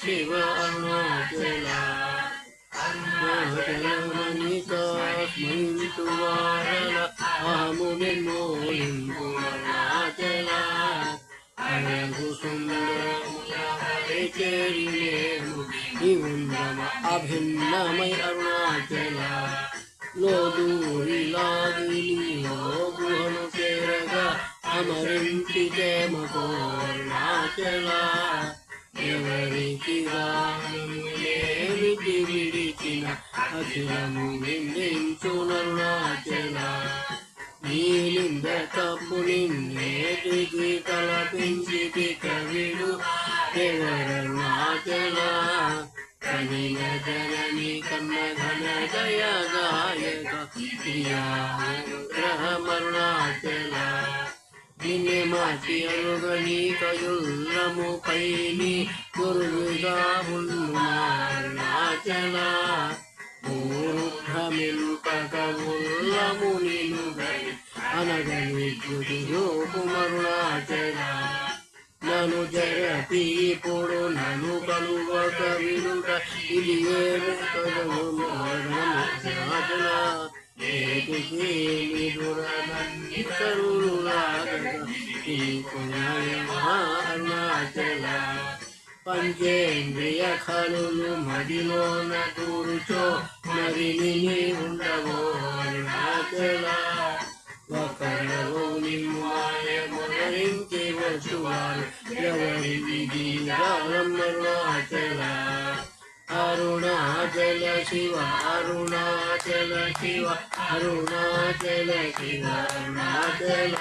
శివ అరుణాచల అరుణాచలమనితా స్మరింతు వారల అహము నిర్మోలింపు అరుణాచల అడగు సుందరముల నిగుండమ అభిన్నమై అరుణాచల లోదూరి గుహను చేరగా అమరింటి చేమకో అరుణాచల ఎవరికి రామిటి విడిచిన అఖిలము నిందించు నీలింద తప్పు నిన్నేటికి తలపించి కవిడు ఎవరరుణాచల కనిల జనని కన్న ఘన జయ గాయక గ్రహమరుణాచల నిన్నే మాటి అరుగని ఉన్నాచల మూర్ఖమింపకముల్లము నిను అనగని గుడి రూపుమరుణాచల నను జరపి ఇప్పుడు నను కలువక వినుట ఇది ఏమి కదము ఏటికి అరుణాచల పంచేంద్రియ ఖలులు మదిలోన కూర్చో మరి ఉండవో అరుణాచల ఒకరవు నిమ్మాయ మొదరించి వచ్చువారు ఎవరి విధి అరుణాచల ಅರುಣಾಚಲ ಶಿವ ಅರುಣಾಚಲ ಶಿವ ಅರುಣಾಚಲ ಶಿವ ಅರುಣಾಚಲ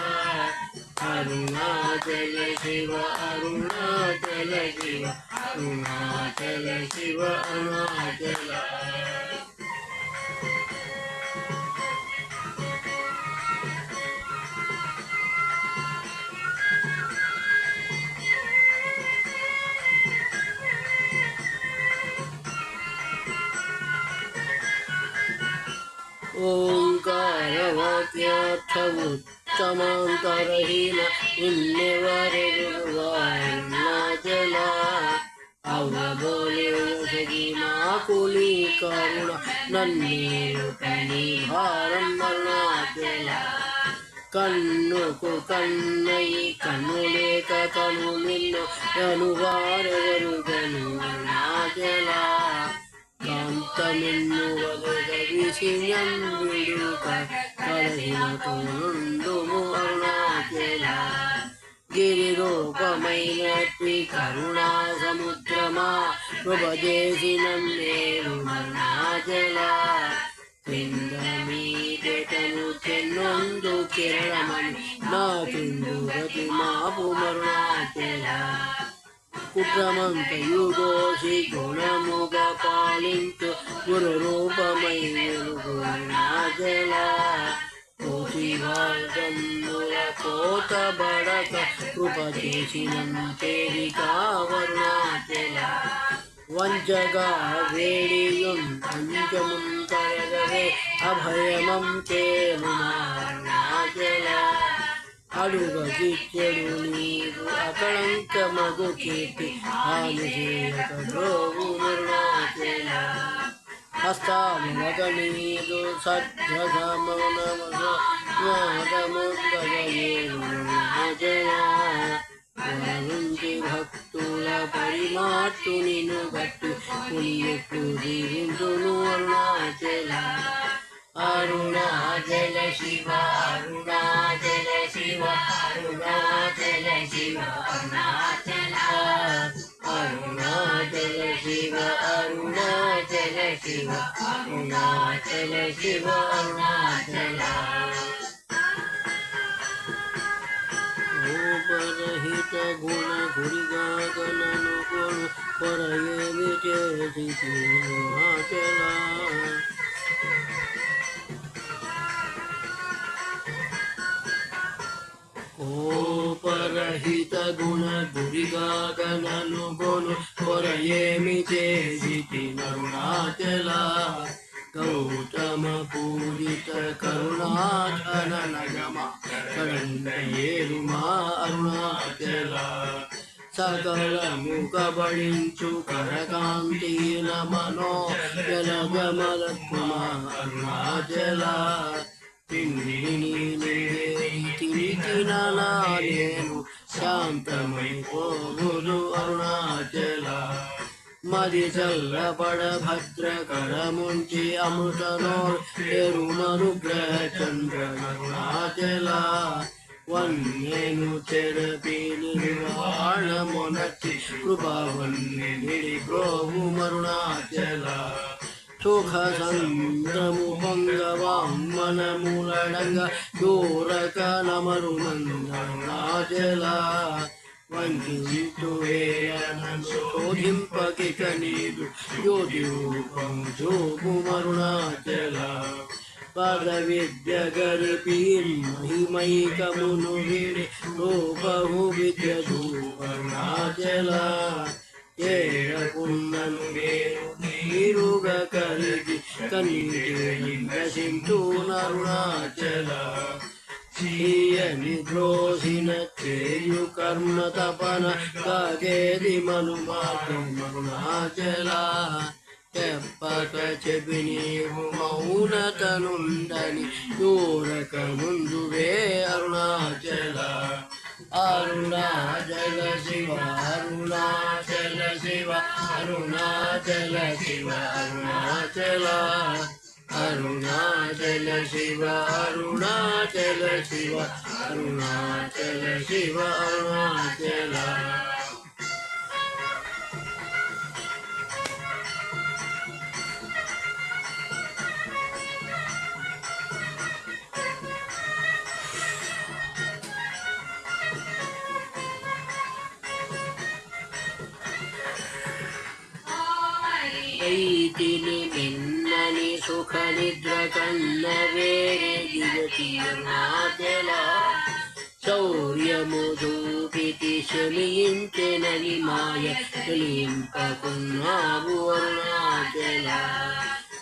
ಅರುಣಾಚಲ ಶಿವ ಅರುಣಾಚಲ ಶಿವ ಅರುಣಾಚಲ ಶಿವ ಅರುಣಾಚಲ ओङ्कारवत्यर्थमुत्तमान्तरहीन इन्यवरेगुरुवान्नजला अवबोलेजगी माकुली करुण नन्नेरुपनि भारं కన్నుకు కన్నయి కన్ను కను నిన్ను కనువారెవరు కను నాగలా కాంతమిన్ను వలుగ విషయం విడుక కలహినతో నుండుము అరుణాచల గిరిరూపమైనట్టి కరుణా సముద్రమా కృపజేసిన నేను అరుణాచల క్రింద మీదెటను చెన్నొందు కిరణమని నా చిందు గతి మాపు మరుణాచల कुक्रमन्तयुगो श्रीगुणमुगपालिन्त गुरुरूपमयिगुणाजल कोटिभागन्दुलकोटबडक कृपकेशिनन्तेरिकावरुणाचल वञ्जगावेडियुं पञ्चमुन्तरगवे अभयमं ते मुमारुणाचल బడక నీవు అకళంక మగు కీర్తి హాని చేయక ద్రోవు మరుణాచల హస్తాములక నీదు భక్తుల పరిమాట్టు నిన్ను గట్టు పుణ్యకు దీవించును అరుణాచల అరుణాచల శివ అరుణాచల శివ అరుణాచల శివ అరుణాచల అరుణాచల శివ అరుణాచల శివ అరుణాచల శివ అరుణాచల రూపరహిత గుణ గురిగాగనను కొను పరయేమి చేసి అరుణాచల కోపరహిత గుణ గురిగాగనను కొను పరయేమి చేసి నరుణాచలా గౌతమ పూజిత కరుణాధన నగమ కరండయేరుమా అరుణాచల. సకల ముఖబడించు కరకాంతి నమనో జలగమలత్మా అరుణాచల. ಕಿರೀಟಿನಾನೇನು ಶಾಂತಮೈ ಓ ಗುರು ಅರುಣಾಚಲ ಮರಿ ಚಲ್ಲ ಪಡ ಭದ್ರ ಕರ ಮುಂಚಿ ಅಮೃತ ನೋಡ್ ಮರುಗ್ರಹ ಚಂದ್ರ ಅರುಣಾಚಲ ವನ್ನೇನು ತೆರಪೇನು ನಿರ್ವಾಣ ಮೊನಚ್ಚಿ ಕೃಪಾವನ್ನೇ ಬಿಡಿ సుఖ సంద్రము పొంగవామనములడంగ దూరక నమరు మందరుణాచల వంకింతు శోధింపకిక నీదు జ్యోతి రూపం చూపు పద విద్య గరిపి మహిమైకమును రూపము విద్య రూపణాచల ఏడకున్నను వేరు కలిగి నరుణాచల చీయని ద్రోహిన చేయు కర్మ తపన కాగేది మను మార్గం అరుణాచల చెప్పక చెబి నీవు మౌనతనుండని యో అరుణాచల శివ అరుణాచల శివ అరుణాచల ఐతిని నిన్నని సుఖ నిద్ర కన్న వేరే దిగతి శౌర్యము చూపితి శమించెనని మాయ తెలింపకున్నావు అరుణాచల.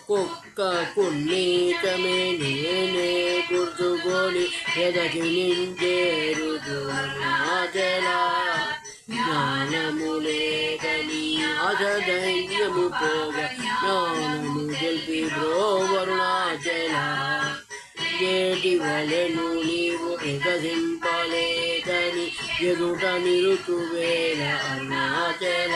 కుక్క కున్నీకమే నేనే గుర్తుకొని ఎదకి నింజేరుదు అరుణాచల జ్ఞానములేగని అజదైన్యము పోగ జ్ఞానము గెలిపి బ్రో వరుణాచల ఏటి వలెను నీవు వికసింపలేదని ఎదుట నిరుతువేల అరుణాచల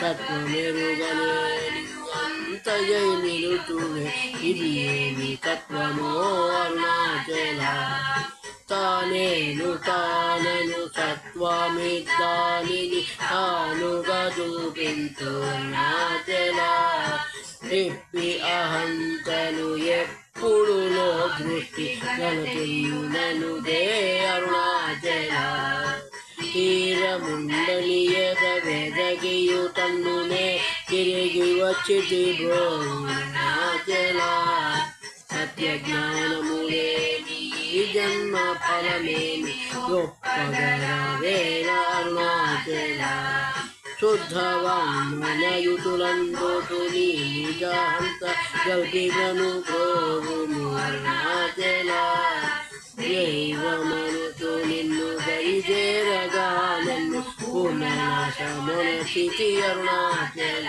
తత్వమెరుగలేని అంతయై నిరుతువే ఇది ఏమి తత్వమో అరుణాచల తానేను తానను సత్వమిద్దానిని తానుగా చూపించు నాచల తిప్పి అహంతను ఎప్పుడు లో దృష్టి గలతున్నను దే అరుణాచల. తీరముండలియద వెదగియు తన్నునే తిరిగి వచ్చి బ్రోచల సత్య జ్ఞానము జన్మ ఫలమేమి గొప్పగరవేల అరుణాచల శుద్ధవామనయుతులందోటు నీ నిజాంత గల్పిగను ప్రోగుము అరుణాచల దైవమనుతు నిన్ను దరిచేరగా నన్ను పుననాశమున స్థితి అరుణాచల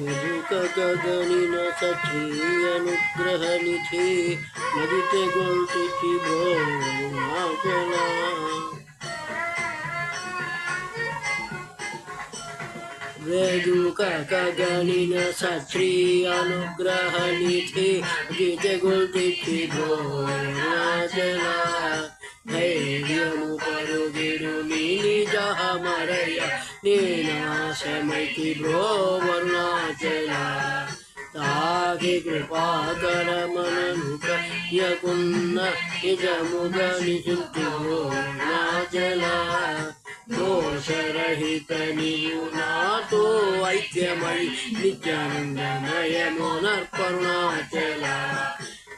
ಕದಲಿನ ಸಖಿ ಅನುಗ್ರಹ ನಿಧಿ ನದಿತೆಗೊಳ್ತಿಸಿ ಭೋಗಲ ವೇದುಕ ಕದಲಿನ ಸತ್ರಿ ಅನುಗ್ರಹ ನಿಧಿ ಗೀತೆಗೊಳ್ತಿಸಿ ಭೋಗಲ ಧೈರ್ಯನು ಪರುಗಿರು ನೀಲಿ ಜಹ ಮರಯ నీనాశమైతి భ్రో వరుణాచల తాకి కృపాకరమనను యకున్న నిజముగ నిశుద్ధి భ్రోణాచల. దోషరహిత నీవు నాతో ఐక్యమై నిత్యానందమయమునర్పరుణాచల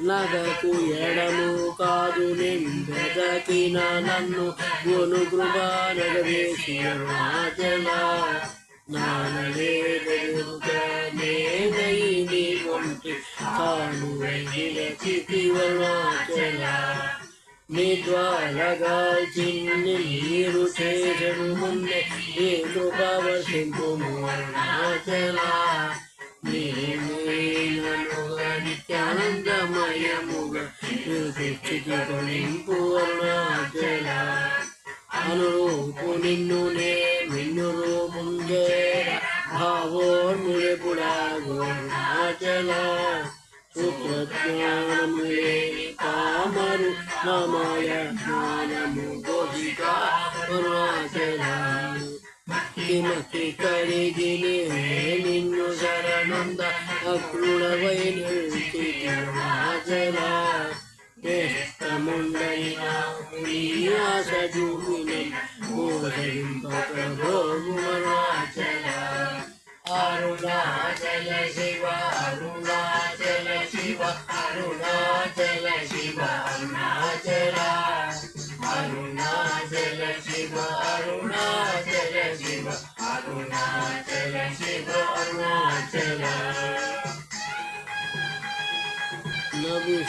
నగకు ఎడము కాదు నింబెదకిన నన్ను గును కృపానగవేసి అరుణాచల నానలేదై వంటి తాను వెలికి వరుణాచల నిద్వాలగా చిన్ని నీరు చేసడు ముందే ఏ కృపవశింపు అరుణాచల నిత్యానందమయముగా నిత్యకి అరుణాచల అనురూపు నిన్ను నే మిన్ను రూపుందే భావోన్ముడెపుడాగు అరుణాచల సూత్రజ్ఞానము కామరు నమయ జ్ఞానము గోధిక అరుణాచల. కిమతి కరిగినే నిన్ను శరణంద అక్రుడవై నిలిచి అరుణాచల నేస్తముండైన ఆశజూమినం మోసరింపక భోగు అరుణాచల అరుణాచల శివ అరుణాచల శివ అరుణాచల శివ అరుణాచల అరుణాచల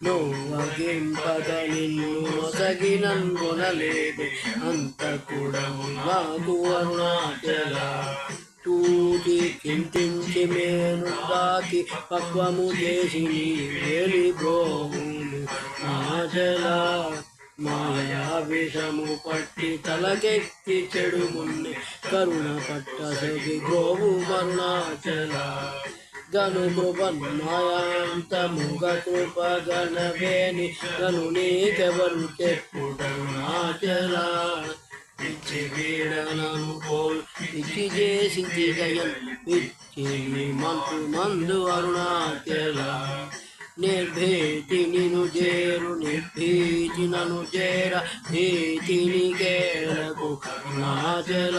నువ్వగింపగ నిన్ను మొసగినంగునలేదు అంత కూడా నాకు అరుణాచల. తూటి కింటించి మేను తాకి పక్వము చేసి వేలి బ్రోములు ఆచల మాయా విషము పట్టి తలకెత్తి చెడు మున్ని కరుణ పట్ట సగి గోవు మరుణాచల గను కృపన్నాయాంతముగ కృప గణవేని గను నీకెవరు చెప్పుడరుణాచల ఇచ్చి వీడనను పోల్ పిచ్చి చేసి జయం ఇచ్చి మంతు మందు అరుణాచల నిర్భీతి నిను చేరు నిర్భీతి నను చేర భీతిని కేరకు అరుణాచల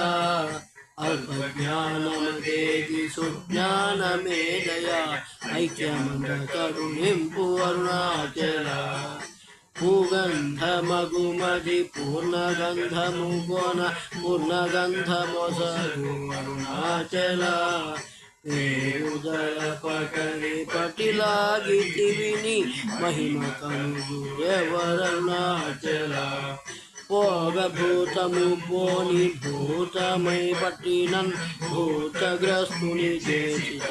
अल्पज्ञानं देवि सुज्ञानमेदया ऐक्यमृतरुणिम्पु अरुणाचला पूर्ण गंध पूर्णगन्धमसरु अरुणाचला ಉದರಪಕರಿ ಪಟಿಲಾಗಿದ್ದೀವಿ ನೀ ಮಹಿಮ కనుగు పోని భూతమై పట్టినన్ భూతగ్రస్తుని చేసి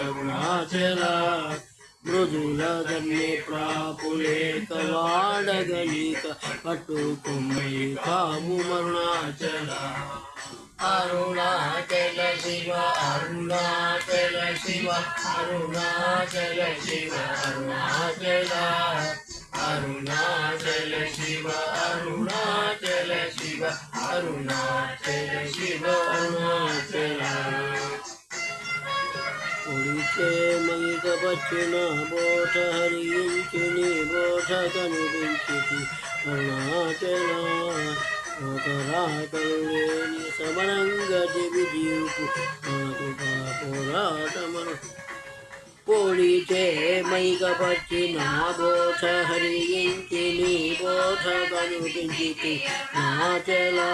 మృదుల దన్నే ప్రాపులేక వాడగలిక పట్టుకుమ్మై కాము మరుణాచల. అరుణాచల శివ అరుణాచల శివ అరుణాచల శివ అరుణాచల. అరుణాచల శివ అరుణాచల శివ అరుణాచల శివ అరుణాచల ఉడితే మైక పచ్చిన బోట హరించి నీ బోట కనిపించి అరుణాచల ఒకరాకలు లేని సమరంగతి విజీపు నాకు పోరాటమను పొడిచే నా బోధ హరించి నీ బోధ కనిపించి నా చెలా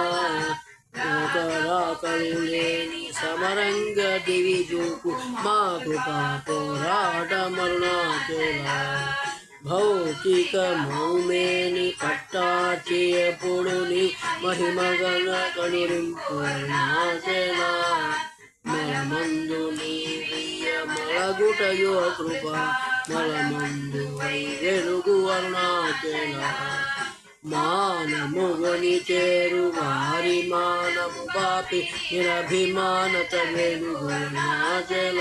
లేని సమరంగ దివి చూపు మా కృపా పోరాట మరుణాచలా భౌతిక మౌమేని పట్టాచి ఎప్పుడు నీ మహిమగల కనురింపు మలమందు మలగుటయో కృప మలమందు వెలుగు అరుణాచల. మానముగని చేరు వారి మానము పాపి నిరభిమానత వెలుగు అరుణాచల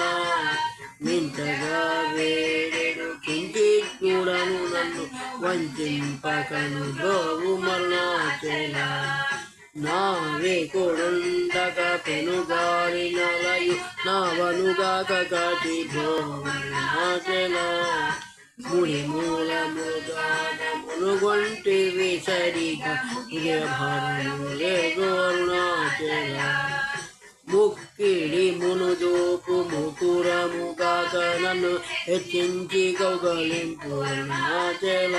మింటగా వేరెడు కింటి కూడను నన్ను వంచింపకను గోవు మరుణాచల. నావే కొడుండక పెనుగారి నలయు నావనుగాక గటి భోగనాచల ముడి మూలముగానమును గొంటి విసరిగా ఇదే భారములే లేదు ముక్కిడి మునుదోపు ముకురముగాక నన్ను హెచ్చించి కౌగలింపు నాచల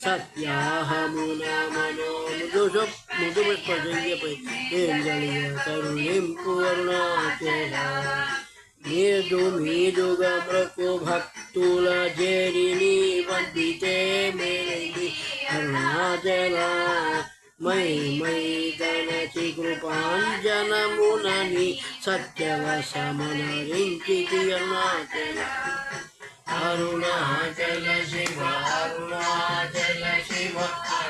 సత్యాహమున మనోముదు ముదు స్పర్శయ్యపై ఏంజలియ కరుణింపు అరుణాచల మీదు మీదుగా మృకు భక్తుల జేరిని వందితే మేలి అరుణాచల మై మై గణచి కృపాంజనమునని సత్యవశమనరించి అరుణాచల అరుణాచల శివ అరుణాచల శివ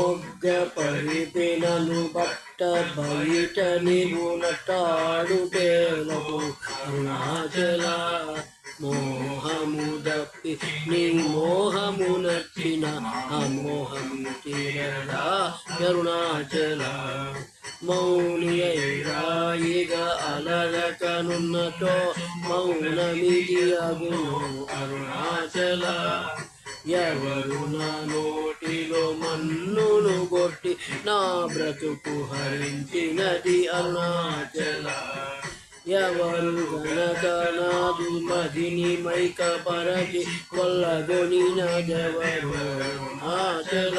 మొగ్గ పరిపినను పట్ట బయట నిగునటాడుటేలకు అరుణాచల మోహము దప్పి నీ మోహము నచ్చిన అమోహము తీరదా అరుణాచల మౌని రాయిగా అలరకనున్నతో మౌనమిది అగును అరుణాచల ఎవరు నా నోటిలో మన్నును కొట్టి నా బ్రతుకు హరించినది అరుణాచల. ఎవరు గనక నాదు మదిని మైక పరచి కొల్లగొనినదెవరు అరుణాచల.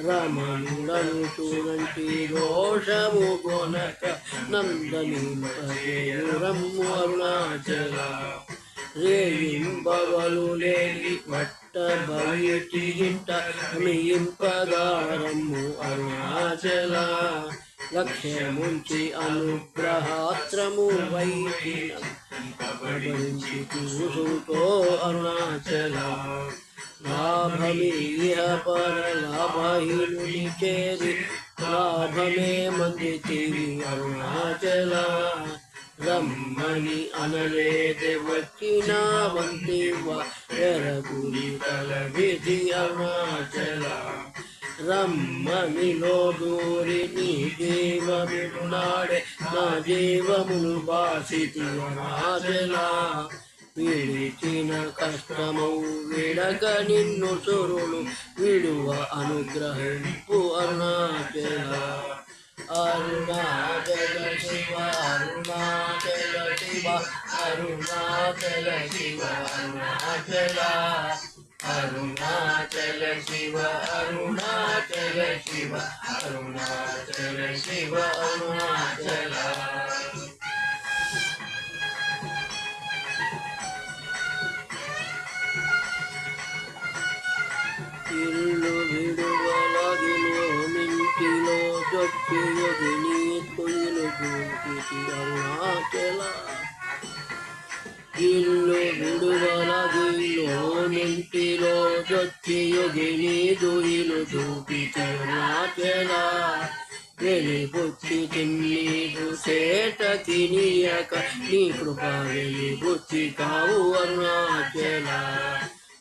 రమణుడను చూడంటి రోషము కొనక నందనింపజేయురమ్ము అరుణాచల. రేయింబవలు లేని పట్ట బయటి గిట్ట మియింపగారమ్ము అరుణాచల. లక్ష్యముంచి అనుగ్రహాత్రము వైకి భరించి చూసుకో అరుణాచల. లాభమీయ పరలాభహీనుని చేరి లాభమే మందితివి అరుణాచల. రమ్మని అనలేదే వచ్చిన వంతివ ఎరగురి తల విధి అరుణాచల రమ్మని లోదూరి నీ జీవమునాడే నా జీవమును బాసితి అరుణాచల విడిచిన కష్టము విడక నిన్ను సురులు విడువ అనుగ్రహింపు అరుణాచల అరుణాచల శివ అరుణాచల శివ అరుణాచల శివ అరుణాచల అరుణాచల శివ అరుణాచల శివ అరుణాచల శివ అరుణాచల ఇల్లు మింటిలో చొప్పియది నీ కొయ్యలు చూపితి అరుణాచల ఇల్లు విడువలగిల్లో నింటిలో జొచ్చి యోగిని దుయిలు చూపితే నాచెలా వెలిబుచ్చి తిన్నీరు సేట తినియక నీ కృప వెలిబుచ్చి కావు అరుణాచల.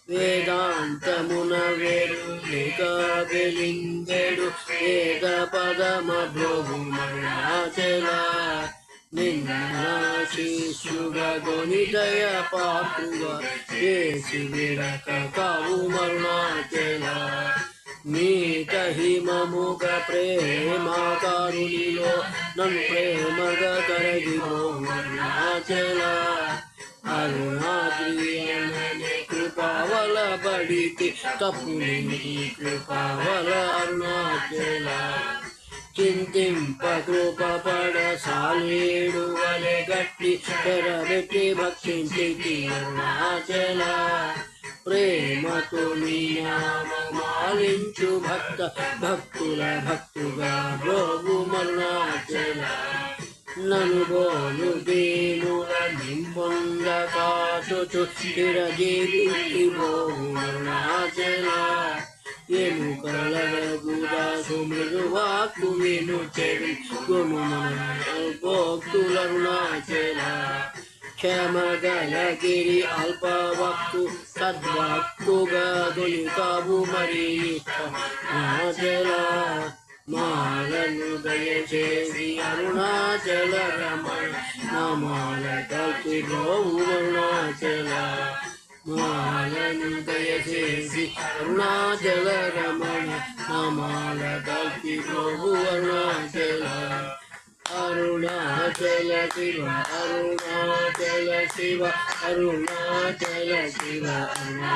వేదాంతమున వేరు లేక వెలింగెడు ఏక పదమ భోగుమరుణాచల నిన్న శిష్యుగా గొనిదయ పాత్రుగా చేసి విడక కావు మరుణాచల మీట హిమముగ ప్రేమ కారుణిలో నన్ను ప్రేమగా కరగి అరుణాచల అరుణాద్రి అననే కృపావల బడికి తప్పుని కృపావల అరుణాచల చింతింప కృప పడ సాలేడు వలె గట్టి తెరబెట్టి భక్షించి అరుణాచల ప్రేమతో నీ భక్త భక్తుల భక్తుగా భోగు మరుణాచల. నను దేనుల దీనుల నింబొంద కాచుచు చిరజీవి ఎముకల గుదాసు మృదువాకు విను చెవి గును భోక్తులరుణాచల క్షమగలగిరి అల్పవక్తు సద్వక్తుగా దొలికావు మరి నాచలా మాలను దయచేసి అరుణాచల రమణ నమాల కల్పి అరుణాచల మాలను దయచేసి అరుణాచల రమణ నమాల కల్పి అరుణాచల అరుణాచల శివ అరుణాచల శివ అరుణాచల శివ అరుణా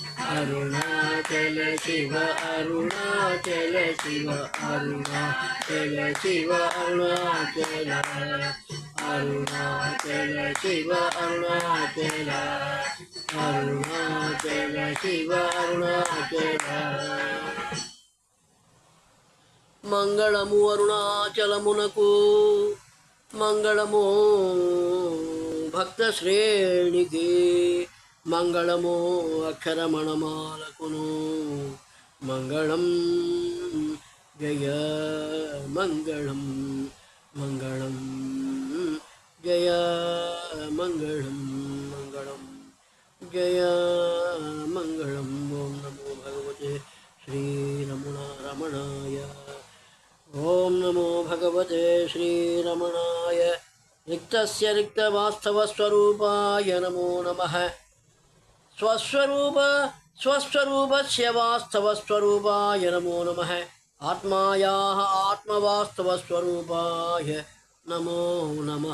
అరుణాచల శివ అరుణాచల శివ అరుణాచల శివ అరుణాచల. అరుణాచల శివ అరుణాచల. అరుణాచల శివ అరుణాచల. మంగళము అరుణాచలమునకు మంగళము భక్త శ్రేణికి. மங்களமோ அக்கரமணமாலகுனோ. மங்களம் ஜய மங்களம் மங்களம் ஜய மங்களம் மங்களம் ஜய மங்களம். ஓம் நமோ பகவதே ஸ்ரீ ரமணா ரமணாய ஓம் நமோ பகவதே ஸ்ரீ ரமணாய. ரிக்தஸ்ய ரிக்தவாஸ்தவஸ்வரூபாய நமோ நமः స్వస్వరూప స్వస్వరూప స్వస్వరూపస్య వాస్తవస్వరూపాయ నమో నమ ఆత్మాయా ఆత్మవాస్తవ స్వరూపాయ నమో నమ